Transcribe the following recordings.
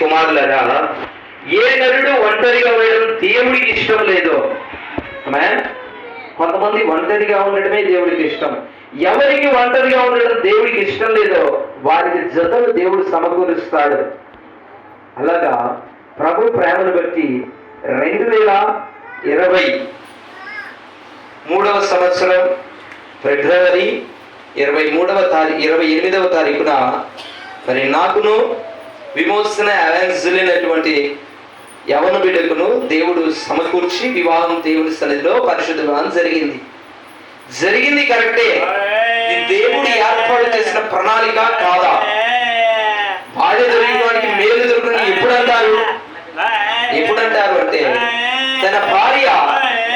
కుమారులరా ఏ నరుడు ఒంటరిగా ఉండడం దేవుడికి ఇష్టం లేదో? కొంతమంది ఒంటరిగా ఉండడమే దేవుడికి ఇష్టం. ఎవరికి ఒంటరిగా ఉండడం దేవుడికి ఇష్టం లేదో వారికి జతలు దేవుడు సమకూరుస్తాడు. అలాగా ప్రభు ప్రేమను బట్టి రెండు వేల ఇరవై మూడవ సంవత్సరం ఫిబ్రవరి ఇరవై మూడవ తారీఖు ఇరవై ఎనిమిదవ తారీఖున మరి నాకును విమోచన అలెన్సులైనటువంటి యవన బిడ్డకును దేవుడు సమకూర్చి వివాహం దేవుని సన్నిధిలో పరిశుద్ధం జరిగింది. జరిగింది కరెక్టే దేవుడు ఏర్పాటు చేసిన ప్రణాళిక కాదా? భార్య దొరికిన వాడికి మేలు దొరికిన ఎప్పుడంటారు? ఎప్పుడంటారు అంటే తన భార్య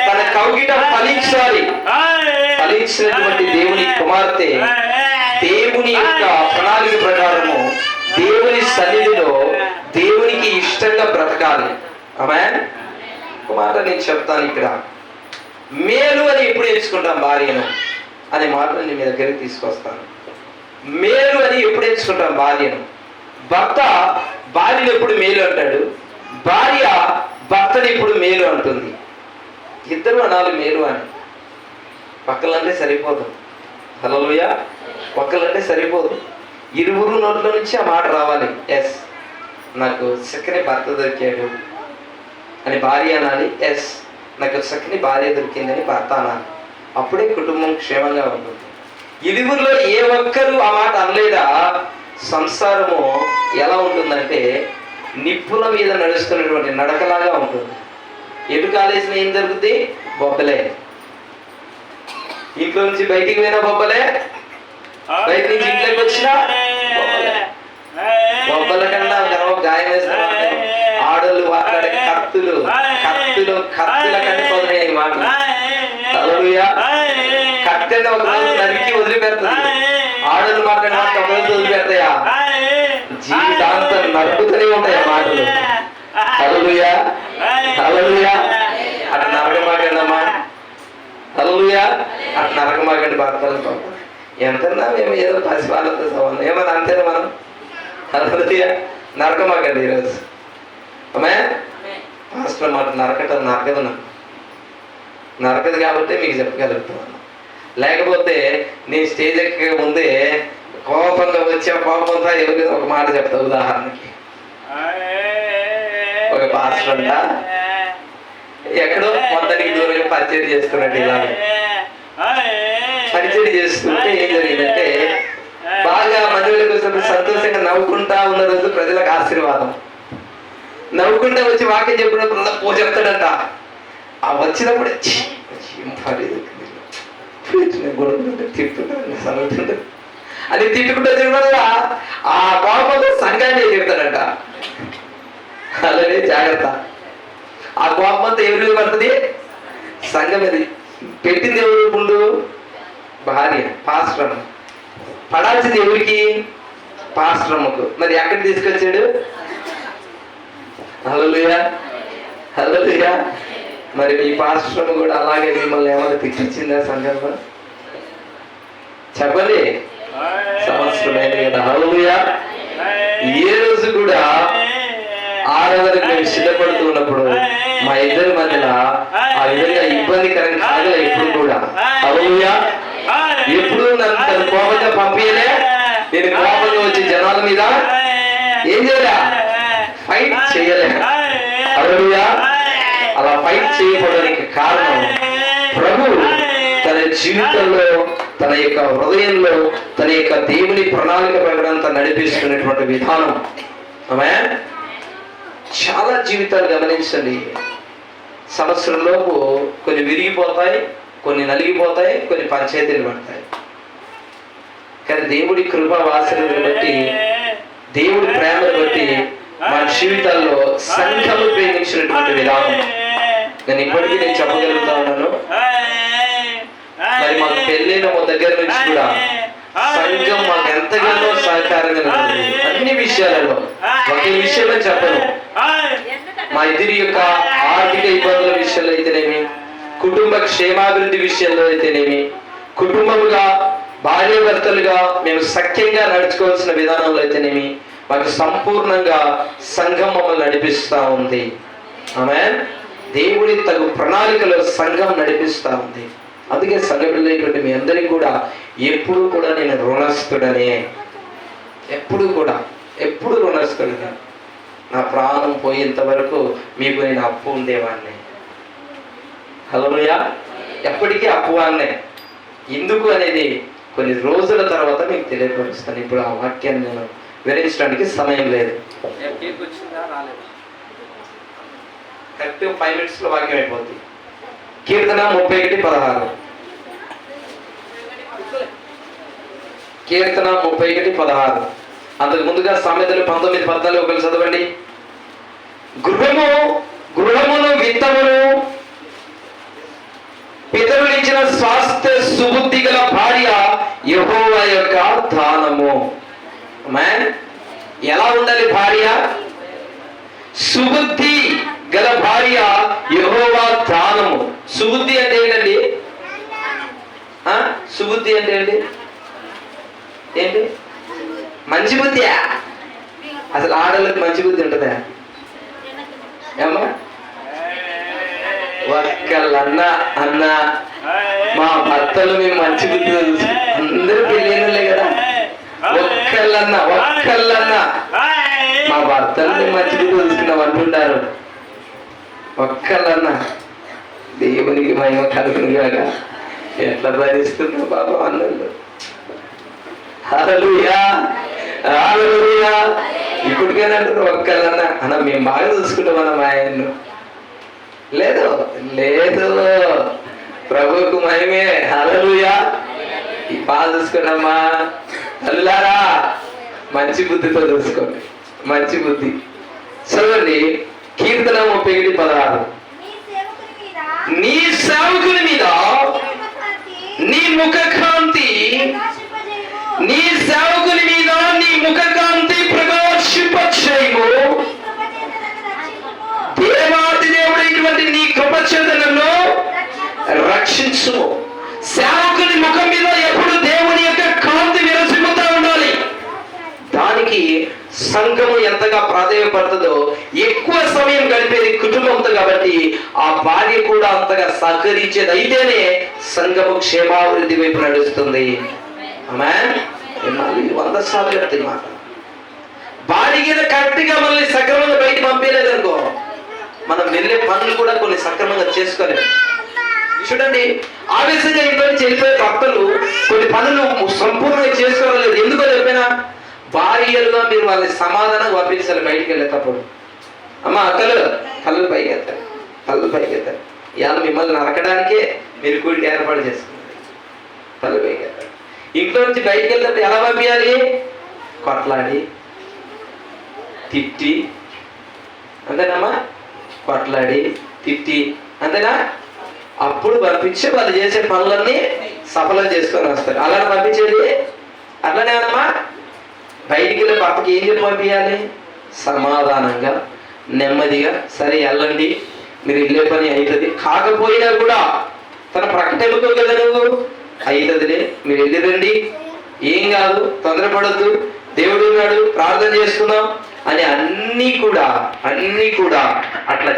తన కౌగిట ఫలించాలి. ఫలించినటువంటి దేవుని కుమార్తె దేవుని యొక్క ప్రణాళిక ప్రకారము దేవుని సన్నిధిలో దేవునికి ఇష్టంగా బ్రతకాలి. ఆమె కుమార్తె నేను చెప్తాను ఇక్కడ. మేలు అని ఎప్పుడు ఎంచుకుంటాం భార్యను? అనే మాటలు నేను మీ దగ్గరికి తీసుకొస్తాను. మేలు అని ఎప్పుడు ఎంచుకుంటాం భార్యను? భర్త భార్యను ఎప్పుడు మేలు అంటాడు? భార్య భర్తని ఎప్పుడు మేలు అంటుంది? ఇద్దరు అనాలి మేలు అని. పక్కలంటే సరిపోదు. హలోయ ఒకళ్ళంటే సరిపోదు. ఇరువురు నోట్ల నుంచి ఆ మాట రావాలి. ఎస్. నాకు చక్కని భర్త దొరికాడు అని భార్య అనాలి. ఎస్. నాకు చక్కని భార్య దొరికిందని భర్త అనాలి. అప్పుడే కుటుంబం క్షేమంగా ఉంటుంది. ఇరువురిలో ఏ ఒక్కరు ఆ మాట అనలేదా? సంసారము ఎలా ఉంటుందంటే నిప్పుల మీద నడుస్తున్నటువంటి నడకలాగా ఉంటుంది. ఎటు కాలేసిన ఏం జరుగుతుంది బొబ్బలే. ఇంట్లో నుంచి బయటికి పోయినా బొబ్బలే? బయట నుంచి ఇంట్లోకి వచ్చినా? బొబ్బలే. కన్నా గర్వ గాయం వేసిన ఆడళ్ళు మాట్లాడే కత్తులు. కత్తులు కత్తుల కంటే పోతున్నాయి ఈ మాటలు. కత్తెన ఒక రోజు నరికి వదిలిపెడుతుంది. ఆడళ్ళు మాట్లాడే మాటలు ఒక రోజు వదిలిపెడతాయా? జీవితాంతం నరుకుతూనే ఉంటాయి ఆ మాటలు. హల్లెలూయా హల్లెలూయా అటు నరకమాకండి భర్తలతో ఎంతన్నా మేము ఏదో పసిపాలతో సమానం. ఏమన్నా అంతేనా మనం? హల్లెలూయా. నరకమాకండి ఈరోజు. అమ్మే పాస్టర్ మాట నరకటం నరకదు నాకు నరకదు కాబట్టి మీకు చెప్పగలుగుతున్నాను లేకపోతే నేను స్టేజ్ ఎక్క ముందే కోపంగా వచ్చే కోపంతో ఎవరికి ఒక మాట చెప్తా ఉదాహరణకి? ఒక పాస్టర్ అంట ఎక్కడో మొత్తానికి దూరంగా పరిచయం చేస్తున్నాడు ఇలా పరిచయం చేస్తుంటే ఏం జరిగిందంటే బాగా మందిలోకి వచ్చినప్పుడు సంతోషంగా నవ్వుకుంటా ఉన్న రోజు ప్రజలకు ఆశీర్వాదం. నవ్వుకుంటా వచ్చి వాక్యం చెప్పినప్పుడు పో చెప్తాడంట. ఆ వచ్చినప్పుడు అది తిట్టుకుంటే తిరుగుతుందా ఆ కోపంతో సంఘాన్ని తిడతాడంట అలానే జాగ్రత్త. ఆ కోపంతో ఎవరి మీద పడుతుంది సంఘం ఇది పెట్టింది ఎవరు ముందు భార్య పాశ్రమం. పడాల్సింది ఎవరికి? పాశ్రమకు. మరి ఎక్కడ తీసుకొచ్చాడు? హలోయా హలోయా మరి మీ పాశ్రమ కూడా అలాగే మిమ్మల్ని ఏమైనా తిట్టించిందా సందర్భం? చెప్పండి. సంవత్సరం కదా. హలోయా ఏ రోజు కూడా ఆడవారికి మేము సిద్ధపడుతూ ఉన్నప్పుడు మా ఇద్దరి మధ్యన ఆ విధంగా ఇబ్బందికరం కాగల ఎప్పుడు కూడా. ఎప్పుడు నన్ను తన కోపంగా పంపించలే నేను కోపంగా వచ్చి జనాల మీద ఏం చేయలే? ఫైట్ చేయలే. హల్లెలూయా. అలా ఫైట్ చేయబడడానికి కారణం ప్రభు తన జీవితంలో తన యొక్క హృదయంలో తన యొక్క దేవుని ప్రణాళిక ప్రకారం తను నడిపిస్తున్నటువంటి విధానం. ఆమె చాలా జీవితాలు గమనించండి. సంవత్సరంలోపు కొన్ని విరిగిపోతాయి కొన్ని నలిగిపోతాయి కొన్ని పంచాయతీలు పడతాయి. కానీ దేవుడి కృప వాసనను బట్టి దేవుడి ప్రేమను బట్టి మన జీవితాల్లో సంఘము ప్రేమించినటువంటి విధానం. నేను ఇప్పటికీ నేను చెప్పగలుగుతా ఉన్నాను. మరి మాకు పెళ్ళైన మా దగ్గర నుంచి కూడా సంఘం మాకు ఎంతగానో సహకారంగా అన్ని విషయాలలో ఒకే విషయంలో చెప్పను మా ఇద్దరి యొక్క ఆర్థిక ఇబ్బందుల విషయంలో అయితేనేమి కుటుంబ క్షేమాభివృద్ధి విషయంలో అయితేనేమి కుటుంబముగా భార్యాభర్తలుగా మేము సఖ్యంగా నడుచుకోవాల్సిన విధానంలో అయితేనేమి మాకు సంపూర్ణంగా సంఘం మమ్మల్ని నడిపిస్తూ ఉంది. ఆమె దేవుడి తగు ప్రణాళికలో సంఘం నడిపిస్తూ ఉంది. అందుకే సంఘటనటువంటి మీ అందరికీ కూడా ఎప్పుడు కూడా నేను రుణస్థుడనే. ఎప్పుడు కూడా ఎప్పుడు రుణస్థుడిగా. నా ప్రాణం పోయేంత వరకు మీకు నేను అప్పు ఉండేవాడిని హలోయా ఎప్పటికీ అప్పువాన్నే ఎందుకు అనేది కొన్ని రోజుల తర్వాత మీకు తెలియపరుస్తాను. ఇప్పుడు ఆ వాక్యాన్ని నేను వివరించడానికి సమయం లేదు. కరెక్ట్ ఫైవ్ మినిట్స్లో వాక్యం అయిపోతుంది కీర్తన ముప్పై ఒకటి పదహారు. కీర్తన ముప్పై ఒకటి పదహారు. అంతకు ముందుగా సామెతలు పంతొమ్మిది పద్నాలుగు ఒకరు చదవండి. గృహము గృహమును విత్తమును పితరులు ఇచ్చిన స్వాస్థ్య సుబుద్ధి గల భార్య యహోవ యొక్క దానము. మ్యాన్ ఎలా ఉండాలి భార్య? సుబుద్ధి గల భార్య యహోవా దానము. సుబుద్ధి అంటే ఏంటండి? ఆ? సుబుద్ధి అంటే ఏంటి? ఏంటి? మంచి బుద్ధియా? అసలు ఆడవాళ్ళకి మంచి బుద్ధి ఉంటుందా? ఏమా ఒక్కళ్ళన్న అన్న మా భర్తలు మేము మంచి బుద్ధి తెలుసు అందరూ పెళ్ళైనలే కదా. ఒక్కళ్ళన్న ఒక్కళ్ళన్న. మా భర్తలు మేము మంచి బుద్ధి తెలుసుకున్నాం అంటుంటారు ఒక్కళ్ళన్న. దేవునికి మహిమ కలుగును కాక ఎట్లా భరిస్తున్నా బాబా అన్నలు హల్లెలూయా. ఇప్పటికైనా అంటారు ఒక్కళ్ళన్న. అన్న మేము బాగా చూసుకుంటాం అన్న మా ఆయన్ను లేదు లేదు. ప్రభుకు మహిమే. హలో ఈ బాగా చూసుకోండమ్మా తల్లులారా మంచి బుద్ధితో చూసుకోండి. మంచి బుద్ధి. చదవండి కీర్తన ముప్పై ఒకటి పదహారు. నీ సేవకుని మీద నీ ముఖ కాంతి నీ సేవ రక్షించు సేవకుని ముఖం మీద ఎప్పుడు దేవుని యొక్క కాంతి విరసిమ్ముతా ఉండాలి. దానికి సంఘము ఎంతగా ప్రాధాన్యపడుతుందో ఎక్కువ సమయం గడిపేది కుటుంబంతో కాబట్టి ఆ భార్య కూడా అంతగా సహకరించేది అయితేనే సంఘము క్షేమాభివృద్ధి వైపు నడుస్తుంది. వంద సార్లు చెప్తుంది మాట. భార్య కరెక్ట్గా మనల్ని సక్రమంగా బయట పంపేలేదు అనుకో మనం వెళ్ళే పనులు కూడా కొన్ని సక్రమంగా చేసుకోలేము. చూడండి ఆవేశంగా ఇంట్లో నుంచి వెళ్ళిపోయే భక్తులు కొన్ని పనులు సంపూర్ణంగా చేసుకోలేదు ఎందుకో చెప్పినా భార్యలుగా మీరు వాళ్ళని సమాధానం పంపించాలి బయటికి వెళ్ళేటప్పుడు. అమ్మ అక్కలు కళ్ళు పైకి ఎత్తారు కళ్ళు పైకి ఎత్తారు. ఇవాళ మిమ్మల్ని నరకడానికే మీరు కూడికి ఏర్పాటు చేసుకున్నారు. కళ్ళు పైకి ఎత్తారు. ఇంట్లో నుంచి బయటికి వెళ్తే ఎలా పంపించాలి? కొట్లాడి తిట్టి. అంతేనమ్మా? కొట్లాడి తిట్టి. అంతేనా? అప్పుడు పంపించి వాళ్ళు చేసే పనులన్నీ సఫలం చేసుకొని వస్తారు. అలా పంపించేది? అట్లనే అమ్మా బయటికి వెళ్ళి పాపకి ఏం చెప్పి పంపించాలి? సమాధానంగా నెమ్మదిగా సరే వెళ్ళండి మీరు వెళ్ళే పని అవుతుంది కాకపోయినా కూడా తన ప్రకటనకు కదా నువ్వు? అవుతుందిలే మీరు వెళ్ళిరండి ఏం కాదు తొందరపడద్దు. దేవుడు ఉన్నాడు ప్రార్థన చేసుకుందాం అని అన్నీ కూడా అన్నీ కూడా అట్లా